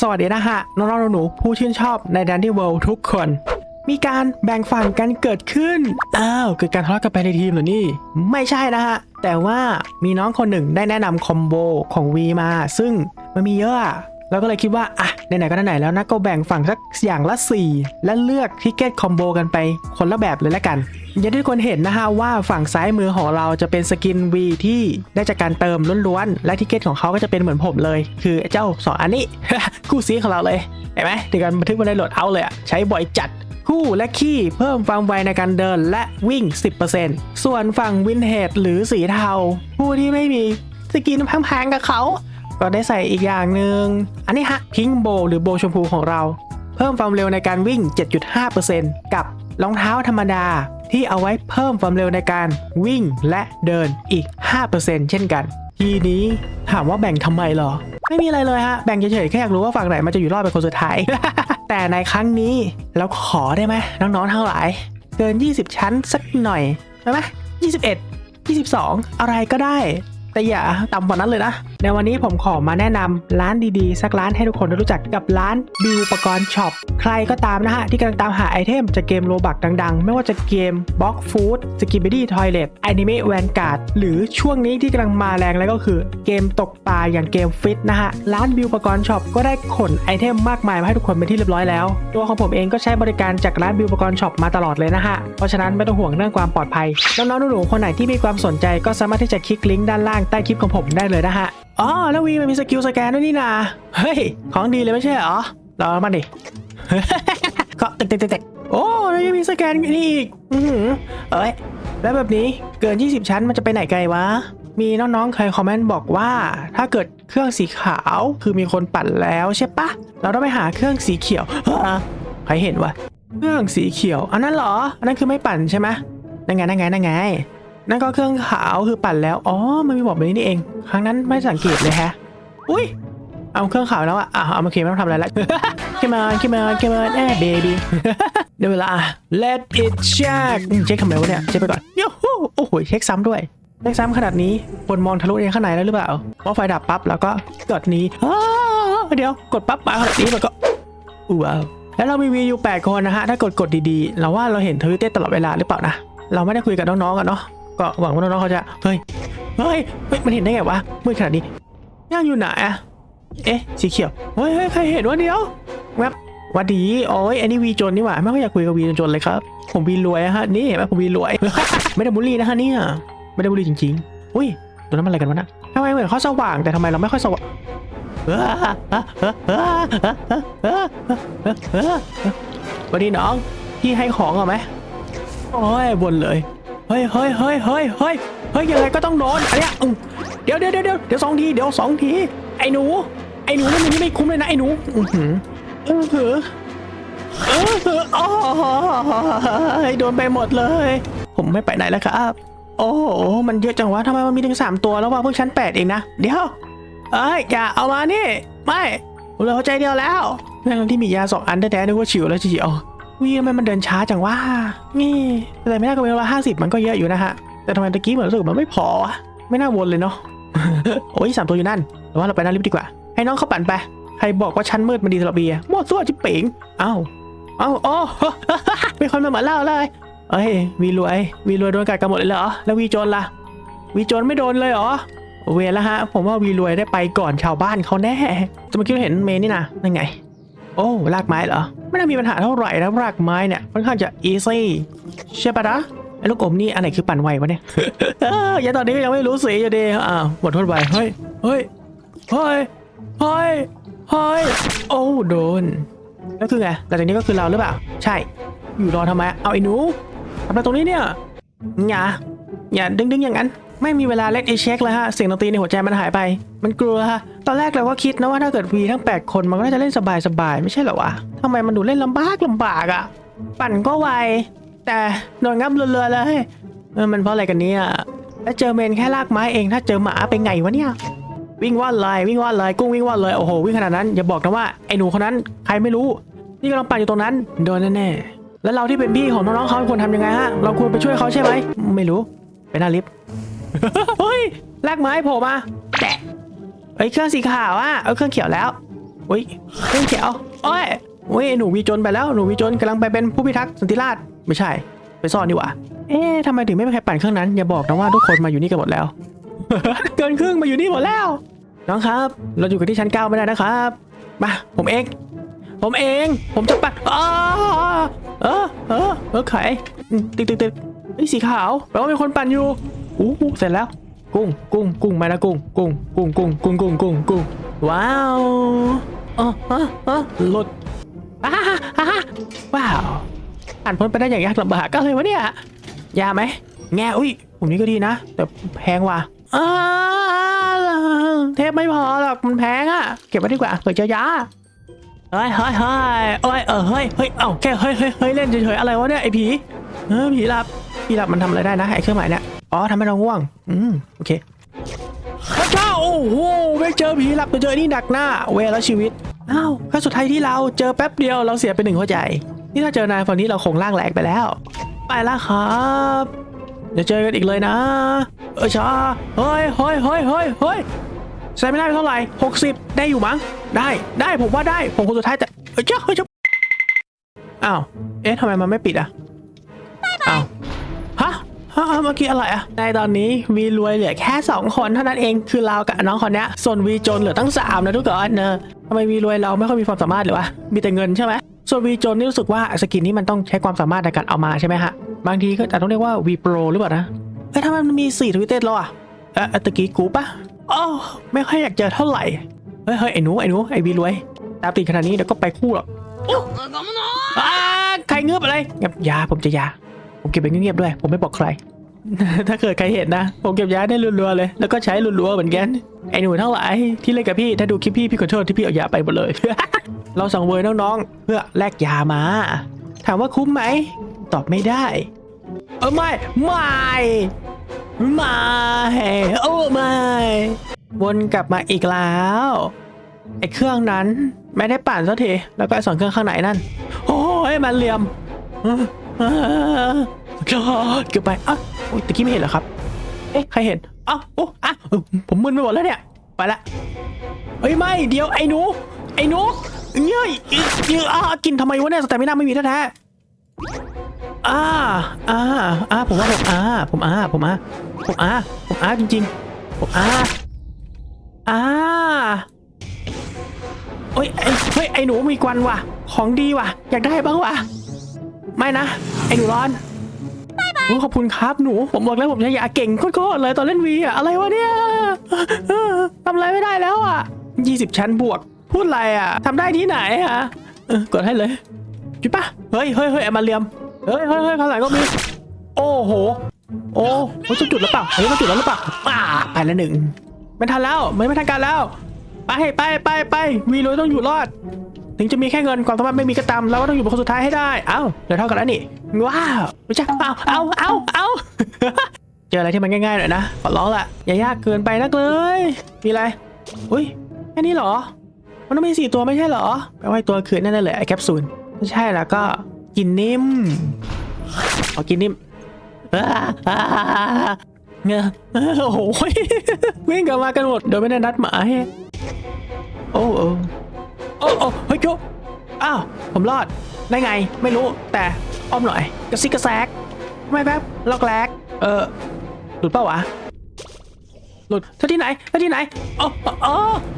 สวัสดีนะฮะน้องๆหนูๆผู้ชื่นชอบในแดน d y World ทุกคน มีการแบ่งฝั่งกันเกิดขึ้น อ้าว เกิดการทะเลาะกันไปในทีมเหรอนี่ ไม่ใช่นะฮะ แต่ว่ามีน้องคนหนึ่งได้แนะนำคอมโบของ V มา ซึ่งมันมีเยอะ เราก็เลยคิดว่า อะ ไหนๆก็ไหนๆแล้วนะก็แบ่งฝั่งสักอย่างละ 4 และเลือกทิกเก็ตคอมโบกันไปคนละแบบเลยละกัน อย่างที่คนเห็นนะฮะว่าฝั่งซ้ายมือของเราจะเป็นสกิน V ที่ได้จากการเติมล้วนๆ และทิกเก็ตของเขาก็จะเป็นเหมือนผมเลย คือเจ้าสองอันนี้ คู่ซีของเราเลย เห็นไหมถึงการบันทึกมาในโหลดเอาเลยอะใช้บ่อยจัดคู่และขี้เพิ่มความไวในการเดินและวิ่ง 10%ส่วนฝั่งวินเทจหรือสีเทา ผู้ที่ไม่มีสกินแพงๆกับเขา ก็ได้ใส่อีกอย่างหนึ่งอันนี้ฮะพิงโบหรือโบชมพูของเรา เพิ่มความเร็วในการวิ่ง 7.5%กับรองเท้าธรรมดาที่เอาไว้เพิ่มความเร็วในการวิ่งและเดินอีก 5%เช่นกัน ทีนี้ถามว่าแบ่งทำไมหรอ ไม่มีอะไรเลยฮะ แบ่งเฉยๆแค่อยากรู้ว่าฝั่งไหนมันจะอยู่รอดเป็นคนสุดท้าย แต่ในครั้งนี้เราขอได้ไหมน้องๆทั้งหลายเกิน 20 ชั้นสักหน่อยได้ไหม21 22 อะไรก็ได้ แต่อย่าต่ำกว่านั้นเลยนะ ในวันนี้ผมขอมาแนะนำร้านดีๆ สักร้านให้ทุกคนได้รู้จักกับร้านบิวอุปกรณ์ช็อปใครก็ตามนะฮะ ที่กำลังตามหาไอเทมจากเกมโลบักดังๆ ไม่ว่าจะเกมบล็อกฟู้ดสกิบ d ดี้ทอยเลตแอนิเมะแวนการ์ดหรือช่วงนี้ที่กำลังมาแรงแล้วก็คือเกมตกปลาอย่างเกมฟิตนะฮะ ร้านบิวอุปกรณ์ช็อปก็ได้ขนไอเทมมากมายมาให้ทุกคนเป็นที่เรียบร้อยแล้ว ตัวของผมเองก็ใช้บริการจากร้านบิวอุปกรณ์ช็อปมาตลอดเลยนะฮะเพราะฉะนั้นไม่ต้องห่วงเรื่องความปลอดภัยน้องๆหนูๆคนไหนที่มีความสนใจก็สามารถที่จะคลิกลิงก์ด้านล่างใต้คลิปของผมได้เลยนะฮะอ๋อแล้ววีมันมีสกิลสแกนด้วยนี่นาเฮ้ยของดีเลยไม่ใช่เหรอรอมาดิก็เต็กเต็กต็กโอ้แล้วยังมีสแกนนี่อีกอือหือเอ้ยแล้วแบบนี้เกิน 20 ชั้นมันจะไปไหนไกลวะมีน้องๆ เคยคอมเมนต์บอกว่า ถ้าเกิดเครื่องสีขาวคือมีคนปั่นแล้วใช่ปะเราต้องไปหาเครื่องสีเขียวใครเห็นวะเครื่องสีเขียวอันนั้นเหรอ อันนั้นคือไม่ปั่นใช่ไหมนั่นไงนั่นไงนั่นไง นั่นก็เครื่องขาวคือปั่นแล้ว อ๋อ มันมีบอกแบบนี้นี่เอง ครั้งนั้นไม่สังเกตเลยแฮะ อุ้ย เอาเครื่องขาวแล้วอะอะเอามาเคไม่ต้องทำอะไรล้ว Come on come on come on เอ้ย baby เดี๋ยวเวลา let it check เช็คทำไมวะเนี่ย เช็คไปก่อนยูฮูโอ้โห เช็คซ้ำด้วย เช็คซ้ำขนาดนี้ คนมองทะลุเองข้างในแล้วหรือเปล่าพอไฟดับปั๊บแล้วก็กดนี้เดี๋ยว กดปั๊บมาขนาดนี้มันก็ว้าวแล้วเรามีวีอยู่ 8 คนนะฮะ ถ้ากดกดดีๆ เราว่าเราเห็นทวิตเตอร์ตลอดเวลาหรือเปล่านะ เราไม่ได้คุยกับน้องๆกันเนาะ ก็หวังว่าน้องๆเขาจะเฮ้ยเฮ้ย เฮ้ย มันเห็นได้ไงวะมืดขนาดนี้ย่างอยู่ไหนอะเอ๊ะ สีเขียวเฮ้ยเฮ้ยใครเห็นวะเดียวแวบวัดดี โอ้ยอันนี้วีจนนี่หว่าไม่ค่อยอยากคุยกับวีจนเลยครับ ผมวีรวยอะฮะ นี่เห็นไหมผมวีรวย ไม่ได้บุลลี่นะฮะเนี่ย ไม่ได้บุลลี่จริงๆ อุ้ยตัวนั้นมันอะไรกันวะน่ะทำไมเหมือนเขาสว่างแต่ทำไมเราไม่ค่อยสว่างวันนี้น้อง พี่ให้ของเหรอไหมโอ้ยบนเลย เฮ้ยเฮ้ยเฮ้ยเฮ้ยเฮ้ยเฮ้ยยังไงก็ต้องโดนอันเนี้ยอืมเดี๋ยวเดี๋ยวเดี๋ยวเดี๋ยวเดี๋ยวสองทีเดี๋ยวสองที ไอ้หนู ไอ้หนูนี่มันนี่ไม่คุ้มเลยนะไอ้หนูอือหือเออหือเออหืออ๋อโดนไปหมดเลย ผมไม่ไปไหนแล้วครับ โอ้โหมันเยอะจังวะทำไมมันมีถึงสามตัวแล้ววะเพิ่งชั้นแปดเองนะเดี๋ยวเอ้ยอย่าเอามานี่ ไม่เหลือหัวใจเดียวแล้วทั้งที่มียาสองอันแท้ๆนึกว่าฉิวแล้วฉิว วีทำไมมันเดินช้าจังวะนี่แต่ไม่น่าก็เป็นวลาห้าสิบมันก็เยอะอยู่นะฮะ แต่ทำไมตะกี้เหมือนรู้สึกมันไม่พอวะไม่น่าวนเลยเนาะ โอ้ยสามตัวอยู่นั่น แต่ว่าเราไปหน้าลิฟต์ดีกว่า ให้น้องเขาปั่นไป ใครบอกว่าชั้นมืดมันดีสำหรับเบียร์มั่วซั่วจิ๋เป๋งเอ้า เอ้าโอ้มีคนมาเหมือนเล่าเลยเอ้ยวีรวย วีรวยโดนกัดกันหมดเลยเหรอ แล้ววีโจนล่ะ วีโจนไม่โดนเลยเหรอ เวรแล้วฮะ ผมว่าวีรวยได้ไปก่อนชาวบ้านเขาแน่ จะมาคิดเห็นเมนนี่นะนั่นไง โอ้รากไม้เหรอ ไม่น่ามีปัญหาเท่าไหร่นะรากไม้เนี่ยค่อนข้างจะอีซี่ใช่ปะนะไอ้ลูกอมนี่อันไหนคือปั่นไววะเนี่ยอย่าตอนนี้ก็ยังไม่รู้สีอยู่ดีอ้าหมดโทษไปเฮ้ยเฮ้ยเฮ้ยเฮ้ยเฮ้ยโอ้โดนแล้วคือไงหลังจากนี้ก็คือเราหรือเปล่า ใช่ อยู่รอทำไม เอาไอ้หนูทำอะไรตรงนี้เนี่ยอย่าอย่าดึงๆอย่างนั้น ไม่มีเวลาเล็กไอเช็คเลยฮะ เสียงดนตรีในหัวใจมันหายไป มันกลัวฮะ ตอนแรกเราก็คิดนะว่าถ้าเกิดวีทั้ง 8 คนมันก็น่าจะเล่นสบายๆ ไม่ใช่เหรอวะทำไมมันดูเล่นลำบากลำบากอะปั่นก็ไว แต่โดนงับเรือๆเลยเออมันเพราะอะไรกันเนี่ยแล้วเจอเมนแค่ลากไม้เองถ้าเจอหมาเป็นไงวะเนี่ย วิ่งว่อนเลยวิ่งว่อนเลยกุ้งวิ่งว่อนเลยโอ้โหวิ่งขนาดนั้นอย่าบอกนะว่าไอ้หนูคนนั้นใครไม่รู้ นี่กำลังปั่นอยู่ตรงนั้นโดนแน่ๆแล้วเราที่เป็นพี่ของน้องๆเขาควรทำยังไงฮะเราควรไปช่วยเขาใช่ไหมไม่รู้ไปหน้าลิฟต์ เฮ้ยลากไม้โผล่มาแตะไอ้ยเครื่องสีขาวอะเอาเครื่องเขียวแล้วอุ้ยเฮ้ยเขียวโอ้ยโอ้ยหนูวีจนไปแล้วหนูวีจนกำลังไปเป็นผู้พิทักษ์สันติราษฎร์ไม่ใช่ ไปซ่อนดีกว่า เอ๊ะทำไมถึงไม่มีใครปั่นเครื่องนั้นอย่าบอกนะว่าทุกคนมาอยู่นี่กันหมดแล้ว เกินครึ่งมาอยู่นี่หมดแล้ว น้องครับ เราอยู่กันที่ชั้นเก้าไม่ได้นะครับมาผมเอง ผมเอง ผมจะปั่นอ้าเออเออเออไขอืมตึกตึกตึกเฮ้สีขาวแปลว่ามีคนปั่นอยู่ อู้หูเสร็จแล้ว กุ้งกุ้งกุ้งมานะกุ้งกุ้งกุ้งกุ้งกุ้งกุ้งกุ้งกุ้งว้าวอ๋ออ๋ออ๋อหลุดฮ่าฮ่าฮ่าว้าวผ่านพ้นไปได้อย่างยากลำบากก็เลยวะเนี่ยยาไหมแง่อุ้ยผมนี้ก็ดีนะ แต่แพงว่ะเทปไม่พอหรอกมันแพงอะ เก็บไว้ดีกว่าเผื่อจะยาเฮ้ยเฮ้ยเฮ้ยเอ้ยเออเฮ้ยเฮ้ยเอ้าแค่เฮ้ยเฮ้ยเฮ้ยเล่นเฉยๆอะไรวะเนี่ยไอ้ผีเออผีหลับผีหลับมันทำอะไรได้นะไอเครื่องหมายเนี่ย อ๋อทำให้เราง่วง อืม โอเคพระเจ้าโอ้โหไม่เจอผีหลับแต่เจอไอ้นี่หนักหน้า เวรแล้วชีวิต อ้าวครั้งสุดท้ายที่เราเจอแป๊บเดียวเราเสียไปหนึ่งหัวใจ นี่ถ้าเจอนายฝั่งนี้เราคงล่างแหลกไปแล้ว ไปแล้วครับเดี๋ยวเจอกันอีกเลยนะ เออชาเฮ้ยเฮ้ยเฮ้ยเฮ้ยเฮ้ยใช้ไม่ได้เท่าไหร่หกสิบได้อยู่มั้ง ได้ได้ผมว่าได้ ผมคนสุดท้ายแต่เอ้ยเจ้าเฮ้ยเจ้าอ้าว เอ๊ะทำไมมันไม่ปิดอะอ้าวฮะฮะ เมื่อกี้อะไรอะในตอนนี้วีรวยเหลือแค่สองคนเท่านั้นเองคือเรากับน้องคนเนี้ยส่วนวีจนเหลือตั้งสามนะทุกคนเนอะทำไมวีรวยเราไม่ค่อยมีความสามารถเลยวะมีแต่เงินใช่ไหมส่วนวีจนนี่รู้สึกว่าสกินนี้มันต้องใช้ความสามารถในการเอามาใช่ไหมฮะบางทีก็อาจต้องเรียกว่าวีโปรหรือเปล่านะเอ้ยทำไมมันมีสี่ทวิตเตอร์แล้วอะเอ๊ะตะกี้กูปะอ๋อไม่ค่อยอยากเจอเท่าไหร่เฮ้ยเฮ้ยไอ้หนูไอ้หนูไอ้วีรวยตามติดขนาดนี้เดี๋ยวก็ไปคู่หรอกอ่าใครเงือบอะไรเงียบยาผมจะยา ผมเก็บไปเงียบๆด้วย ผมไม่บอกใคร ถ้าเกิดใครเห็นนะ ผมเก็บยาได้รัวๆเลย แล้วก็ใช้รัวๆเหมือนกัน ไอ้หนูทั้งหลายที่เล่นกับพี่ ถ้าดูคลิปพี่พี่ขอโทษที่พี่เอายาไปหมดเลย เราสั่งเวยน้องๆ เพื่อแลกยามา ถามว่าคุ้มไหม ตอบไม่ได้ เออไม่ ไม่ ไม่ โอ้ไม่ วนกลับมาอีกแล้วไอ้เครื่องนั้นไม่ได้ปั่นสักทีแล้วก็ไอ้สองเครื่องข้างไหนนั่น โอ้ยมันเหลี่ยม เออเออเกือบไปอะโอ้ยตะกี้ไม่เห็นเหรอครับ เอ๊ะ ใครเห็นอ้าวโอ้อะเออผมมึนไปหมดแล้วเนี่ย ไปละ เฮ้ย ไม่ เดี๋ยวไอ้หนู ไอ้หนูเย้ยเย้ยอะกินทำไมวะเนี่ยแต่ไม่น่าไม่มีแท้ๆอ่าอ่าอ่าผมว่าผมอ่าผมอ่าผมอ่าผมอ่าผมอ่าจริงๆ ผมอ่าอ่าเฮ้ยไอ้เฮ้ยไอ้หนูมีกวันว่ะ ของดีว่ะ อยากได้บ้างว่ะ ไม่นะ ไอ้หนูร้อนโอ้ขอบคุณครับหนู ผมบอกแล้วผมใช้ยาเก่งโคตรๆเลยตอนเล่นวีอะอะไรวะเนี่ยเออทำอะไรไม่ได้แล้วอะยี่สิบชั้นบวก พูดอะไรอะทำได้ที่ไหนอะเออกดให้เลยจุดปะเฮ้ยเฮ้ยเฮ้ยเอามาเรียมเฮ้ยเฮ้ยเฮ้ยข้างหลังก็มี โอ้โห โอ้เฮ้ยต้องจุดแล้วเปล่าเฮ้ยต้องจุดแล้วหรือเปล่าอ่าไปแล้วหนึ่งไม่ทันแล้วไม่ไม่ทันการแล้ว ไปไปไปไปวีรวยต้องอยู่รอด ถึงจะมีแค่เงินความสามารถไม่มีก็ตามเราก็ต้องอยู่เป็นคนสุดท้ายให้ได้ เอ้าเดี๋ยวเท่ากันแล้วนี่ ว้าวไม่ใช่เอาเอาเอาเอาเจออะไรที่มันง่ายๆหน่อยนะขอร้องละอย่ายากเกินไปนักเลย มีอะไรอุ้ยแค่นี้เหรอ มันต้องมีสี่ตัวไม่ใช่เหรอแปลว่าตัวคืนนั่นแหละไอ้แคปซูลไม่ใช่แล้วก็กินนิ่มเอากินนิ่มเงอะโอ้โหวิ่งกลับมากันหมดโดยไม่ได้นัดหมายโอ้โอ้ โอ้โอ้เฮ้ยโยอ้าว ผมรอด ได้ไง ไม่รู้ แต่อ้อมหน่อย กระซิกกระแซก ไม่แป๊บล็อกแรกเออ หลุดเปล่าวะ หลุดเท่าที่ไหนเท่าที่ไหนโอ้โอ้อ้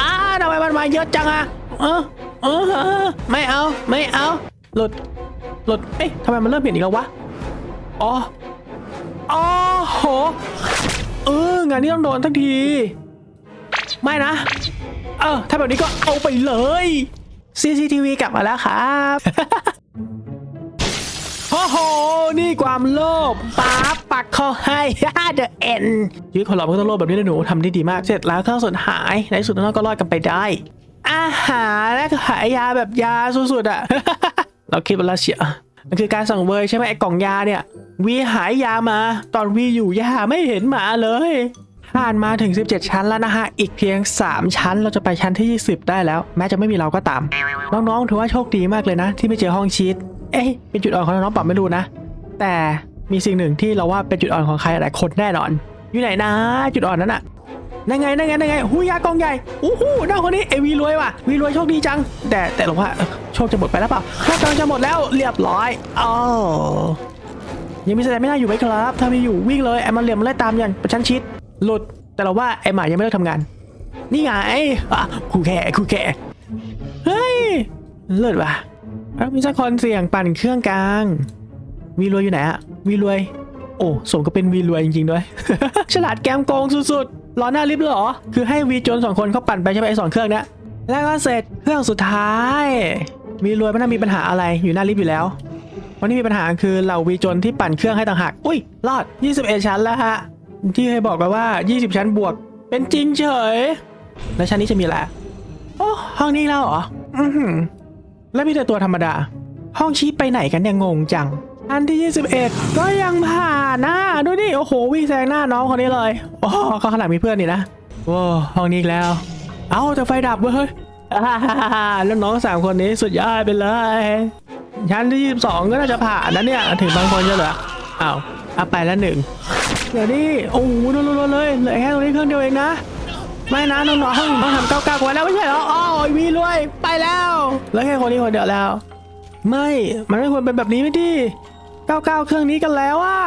อ้าทำไมมันมาเยอะจังอะเออเออเออไม่เอา ไม่เอา หลุด หลุด เอ๊ะทำไมมันเริ่มเปลี่ยนอีกแล้ววะ อ๋อ อ๋อโห เออ งานนี้ต้องโดนทักที ไม่นะ เออถ้าแบบนี้ก็เอาไปเลย CCTV กลับมาแล้วครับโอ้โห นี่ความโลภป้าปักเขาให้เดอะเอ็นชีวิตคนเราไม่ต้องโลภแบบนี้นะหนูทำได้ดีมากเสร็จแล้วเครื่องส่วนหาย ในสุดน้องก็รอดกันไปได้ อาหารและขายยาแบบยาสุดๆอะ เราคิดว่าเราเชียมันคือการสั่งเวยใช่ไหมไอ้กล่องยาเนี่ย วีหายยามา ตอนวีอยู่ยาไม่เห็นมาเลย ผ่านมาถึง 17 ชั้นแล้วนะฮะ อีกเพียง 3 ชั้นเราจะไปชั้นที่ 20 ได้แล้ว แม้จะไม่มีเราก็ตาม น้องๆถือว่าโชคดีมากเลยนะ ที่ไม่เจอห้องชีตเอ๊ะเป็นจุดอ่อนของน้องปรับไม่รู้นะ แต่มีสิ่งหนึ่งที่เราว่าเป็นจุดอ่อนของใครหลายคนแน่นอน อยู่ไหนนะ จุดอ่อนนั้นอะนั่นไงนั่นไงนั่นไงหูยากองใหญ่อู้หูน้องคนนี้เอวีรวยว่ะวีรวยโชคดีจัง แต่แต่หลวงว่าโชคจะหมดไปแล้วเปล่าโชคกำลังจะหมดแล้วเรียบร้อยอ้าวยังมีแสดงไม่น่าอยู่ไหมครับ ถ้าม่อยู่วิ่งเลยไอ้มันเหลี่ยมมันไล่ตามอย่างประชันชิด หลุดแต่เราว่าไอหมายังไม่เลิกทำงาน นี่ไงอะคูแข่คูแข่เฮ้ยเลิศว่ะแล้วมีสักคนเสี่ยงปั่นเครื่องกลางวีรวยอยู่ไหนอะวีรวย โอ้สมก็เป็นวีรวยจริงๆด้วย ฉลาดแกมโกงสุดๆรอหน้าลิฟต์เหรอ คือให้วีจนสองคนเขาปั่นไปใช่ไหมไอสองเครื่องนี้แล้วก็เสร็จเครื่องสุดท้ายวีรวยไม่น่ามีปัญหาอะไรอยู่หน้าลิฟต์อยู่แล้ววันนี้มีปัญหาคือเหล่าวีจนที่ปั่นเครื่องให้ต่างหากอุ้ยรอด 21 ชั้นแล้วฮะ ที่เคยบอกไปว่า 20 ชั้นบวก เป็นจริงเฉย แล้วชั้นนี้จะมีอะไรโอ้ห้องนี้แล้วเหรออือหือแล้วมีแต่ตัวธรรมดา ห้องชี้ไปไหนกันเนี่ยงงจัง อันที่ 21 ก็ยังผ่านนะดูดิ โอ้โห วิ่งแซงหน้าน้องคนนี้เลยโอ้เขาขนาดมีเพื่อนนี่นะโอ้ห้องนี้อีกแล้ว เอ้าแต่ไฟดับเว้ยแล้วน้องสามคนนี้สุดยอดไปเลยชั้นที่ 22 ก็น่าจะผ่านนะเนี่ย ถึงบางคนจะเหลืออ้าวเอาไปแล้วหนึ่ง เดี๋ยวนี้โอ้โหรัวๆเลยเหลือแค่ตรงนี้เครื่องเดียวเองนะ ไม่นะน้องๆต้องทำเก้าเก้าไว้แล้วไม่ใช่เหรออ๋อวีรวยไปแล้วเหลือแค่คนนี้คนเดียวแล้ว ไม่ มันไม่ควรเป็นแบบนี้ไม่ดีเก้าเก้าเครื่องนี้กันแล้วอะ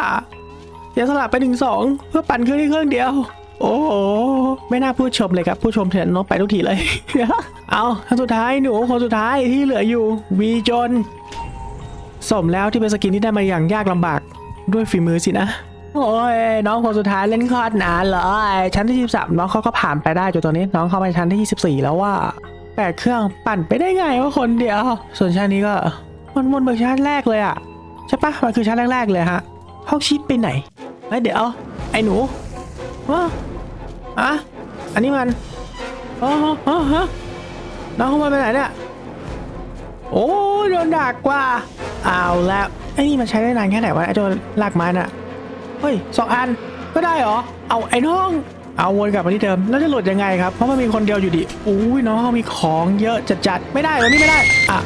เสียสละไปหนึ่งสองเพื่อปั่นเครื่องนี้เครื่องเดียว โอ้โหไม่น่าพูดชมเลยครับ ผู้ชมเถอะน้องไปทุกทีเลย เอาคนสุดท้ายหนูคนสุดท้ายที่เหลืออยู่วีจนสมแล้วที่เป็นสกินที่ได้มาอย่างยากลำบากด้วยฝีมือสินะ โอ้ยน้องคนสุดท้ายเล่นคอร์ดนานเลยชั้นที่23น้องเขาก็ผ่านไปได้จนตอนนี้น้องเข้าไปชั้นที่ 24 แล้วว่าแปดเครื่องปั่นไปได้ไงว่าคนเดียว ส่วนชั้นนี้ก็วนวนๆไปชั้นแรกเลยอะใช่ปะมันคือชั้นแรกๆเลยฮะห้องชิดไปไหนเฮ้ยเดี๋ยวไอ้หนูวะอะอันนี้มันอ๋อฮะน้องเข้ามาไปไหนเนี่ยโอ้โดนดักกว่าเอาแล้วไอ้นี่มันใช้ได้นานแค่ไหนวะไอ้ตัวลากไม้น่ะ เฮ้ยสองอันก็ได้เหรอ เอาไอ้น้อง เอาวนกลับมาที่เดิม แล้วจะหลุดยังไงครับ เพราะมันมีคนเดียวอยู่ดิ อุ้ยน้องมีของเยอะจัดๆ ไม่ได้วันนี้ไม่ได้ อะ